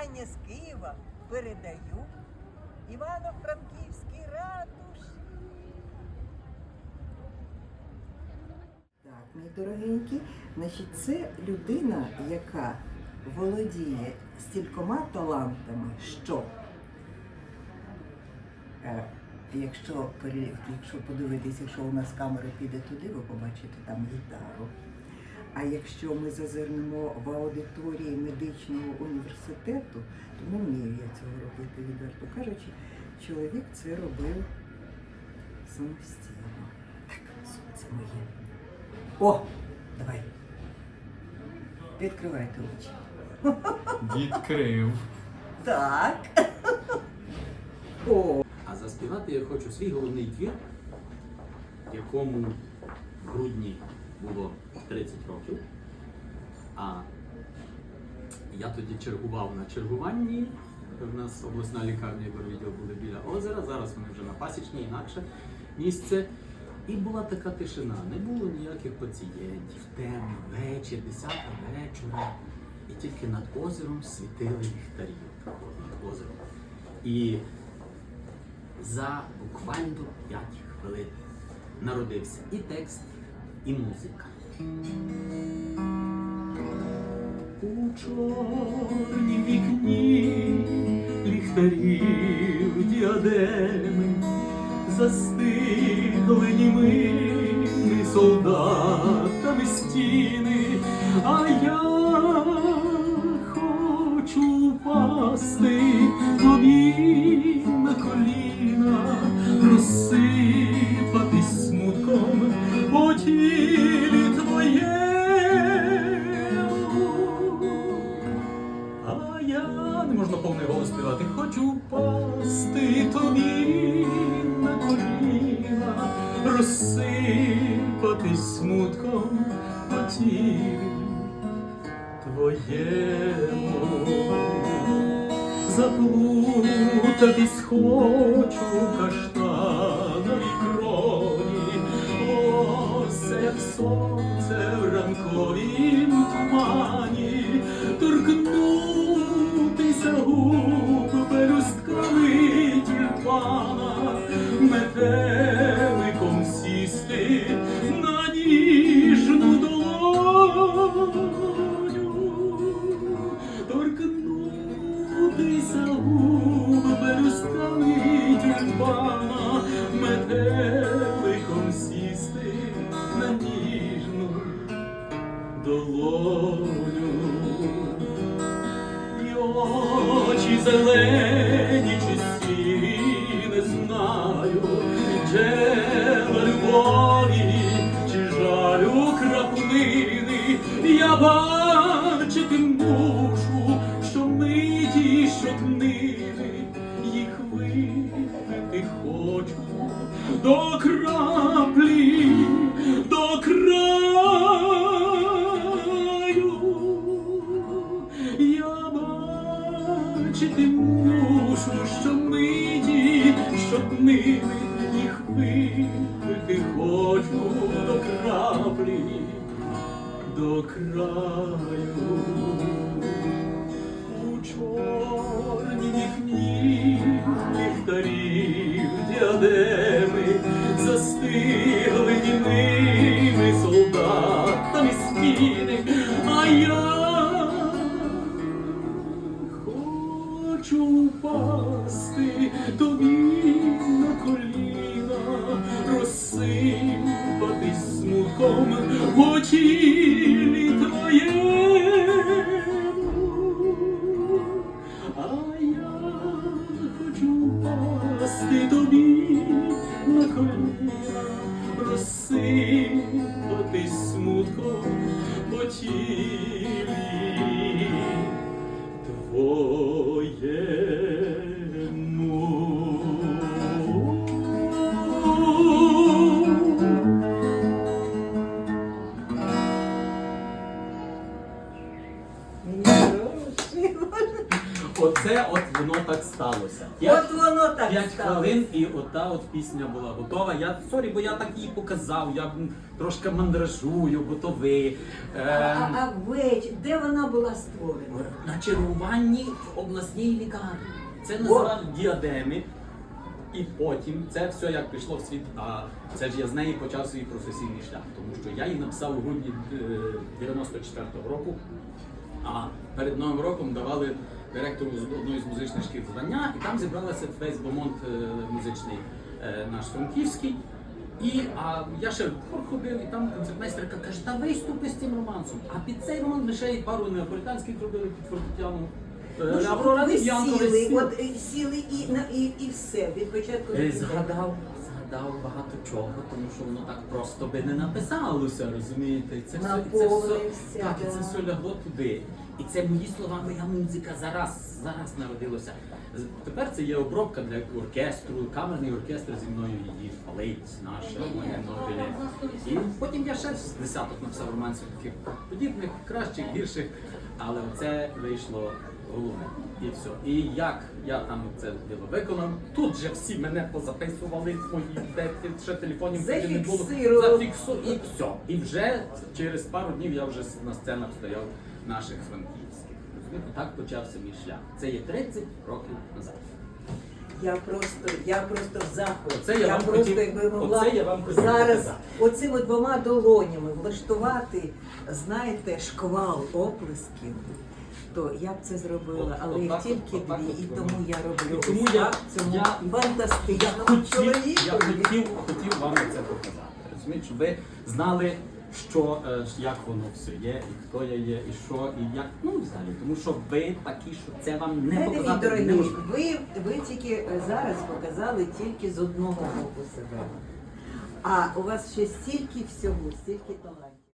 вітання з Києва передаю Івано-Франківській ратуші. Так, мій дорогенький, значить, це людина, яка володіє стількома талантами, що е, якщо, якщо подивитися, якщо у нас камера піде туди, ви побачите там гітару. А якщо ми зазирнемо в аудиторії медичного університету, то не вмію я цього робити, відверто кажучи, чоловік це робив самостійно. Так, це моє. О, давай. Відкривайте очі. Відкрив. Так. О, А заспівати я хочу свій головний твір, якому в грудні було 30 років. А я тоді чергував на чергуванні. У нас обласна лікарня і відділ були біля озера. Зараз вони вже на пасічній, інакше місце. І була така тишина, не було ніяких пацієнтів, темно, вечір, 10 вечора. І тільки над озером світили ліхтарі над озером. І за буквально 5 хвилин народився і текст, і музика. У чорнім вікні ліхтарів діадеми застигли німими солдатами стіни, а я хочу впасти тобі не можна повний голос співати. Хочу впасти тобі на коліна, розсипатись смутком по тілі твоєму. Заплутатись хочу в каштановій крові, як сонце в ранковім джела любові чи жалю краплини, я бачити мушу, що миті, що днини, їх випити хочу до краплі, до краю. Я бачити мушу, що миті, що днини їх випити хочу до краплі, до краю. У чорній вікні ліхтарів діадеми застигли німими солдатами стіни, а я хочу впасти тобі смутком по тілі твоєму. А я хочу впасти тобі на коліна, розсипатись смутком по тілі твоєму. Оце от воно так сталося. П'ять- От воно так П'ять сталося. хвилин і ота от пісня була готова. Я сорі, бо я так її показав. Я м, трошки мандражую, бо то ви. А, Ем, а веч, де вона була створена? на чергуванні в обласній лікарні. Це називали діадеми. І потім це все як пішло в світ. А це ж я з неї почав свій професійний шлях, тому що я її написав у грудні е, 94-го року. А перед новим роком давали директору з одної з музичних шкіл звання, і там зібралася весь бомонд е, музичний е, наш франківський. І а я ще в хор ходив, і там концертмейстерка каже, та виступи з цим романсом. А під цей роман ми ще й пару неаполітанських робили під фортепіано. Е, Ну, що, Аврора от ви весь сіли, світ. от е, сіли і, на- і, і все, від початку Е. Згадав, згадав багато чого, тому що воно так просто би не написалося, розумієте? І Це все, і це все, Наповнився, так, і да. це все лягло туди. І це мої слова, моя музика зараз, зараз народилася. Тепер це є обробка для оркестру, камерний оркестр зі мною її палить, наша, моя Нобелі. І потім я ще з десяток написав романсів таких подібних, кращих, гірших, але це вийшло головне. І все. І як я там це діло виконав, тут же всі мене позаписували мої де ще телефонів тоді не було. Зафіксировали. Зафіксу і все. І вже через пару днів я вже на сценах стояв наших франківських. Розумієте, так почався мій шлях. Це є 30 років назад. Я просто, я просто в захваті. Оце я вам просто хотів- якби могла оце я вам хотів зараз показати. оцими двома долонями влаштувати, знаєте, шквал оплесків. То я б це зробила, але їх тільки дві, і тому я роблю тому я- так цьому я- Я фантастичному хотів, я хотів, хотів вам це показати. Розумієте, щоб ви знали, що е, як воно все є, і хто я є, і що, і як. Ну, взагалі, тому що ви такі, що це вам не Знаєте, мій показати дорогий, неможливо. ви, ви тільки е, зараз показали тільки з одного боку себе. А у вас ще стільки всього, стільки талантів.